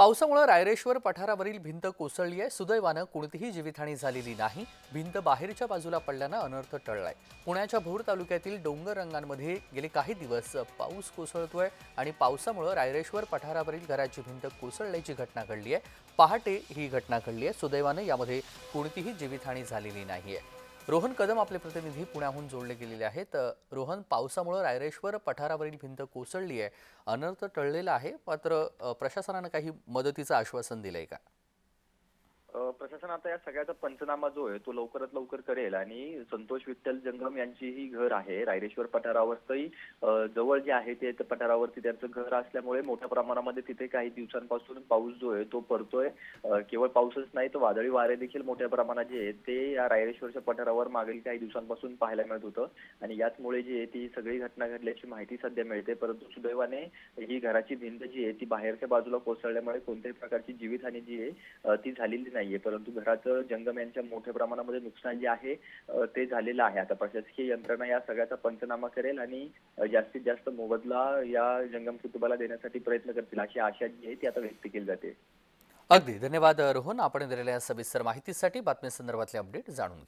पावसामुळे रायरेश्वर पठारावरील भिंत कोसळली आहे. सुदैवानं कोणतीही जीवितहानी झालेली नाही. भिंत बाहेरच्या बाजूला पडल्यानं अनर्थ टळलाय. पुण्याच्या भोर तालुक्यातील डोंगर रंगांमध्ये गेले काही दिवस पाऊस कोसळतोय आणि पावसामुळे रायरेश्वर पठारावरील घराची भिंत कोसळल्याची घटना घडली आहे. पहाटे ही घटना घडली आहे. सुदैवानं यामध्ये कोणतीही जीवितहानी झालेली नाही आहे रोहन कदम आपले प्रतिनिधी पुण्याहून जोडले गेलेले आहेत. रोहन पावसामुळे रायरेश्वर पठारावरील भिंत कोसळली आहे. अनर्थ टळलेला आहे. मात्र प्रशासनानं काही मदतीचं आश्वासन दिलंय का? प्रशासन आता या सगळ्याचा पंचनामा जो आहे तो लवकरात लवकर करेल आणि संतोष विठ्ठल जंगम यांची ही घर आहे. रायरेश्वर पठारावरती जवळ जे आहे ते पठारावरती त्यांचं घर असल्यामुळे मोठ्या प्रमाणामध्ये तिथे काही दिवसांपासून पाऊस जो आहे तो पडतोय. केवळ पाऊसच नाही तर वादळी वारे देखील मोठ्या प्रमाणात जे आहे ते या रायरेश्वरच्या पठारावर मागील काही दिवसांपासून पाहायला मिळत होतं. आणि याचमुळे जी आहे ती सगळी घटना घडल्याची माहिती सध्या मिळते. परंतु सुदैवाने ही घराची भिंत जी आहे ती बाहेरच्या बाजूला कोसळल्यामुळे कोणत्याही प्रकारची जीवितहानी जी आहे ती झालेली नाही. नाहीये. परंतु घराचं जंगम यांच्या मोठ्या प्रमाणामध्ये नुकसान जे आहे ते झालेलं आहे. आता प्रशासकीय यंत्रणा या सगळ्याचा पंचनामा करेल आणि जास्तीत जास्त मोबदला या जंगम कुटुंबाला देण्यासाठी प्रयत्न करतील अशी आशा जी आहे ती आता व्यक्त केली जाते. अगदी. धन्यवाद रोहन. आपण दिलेल्या सविस्तर माहितीसाठी बातम्यांसंदर्भातले अपडेट जाणून घेऊ.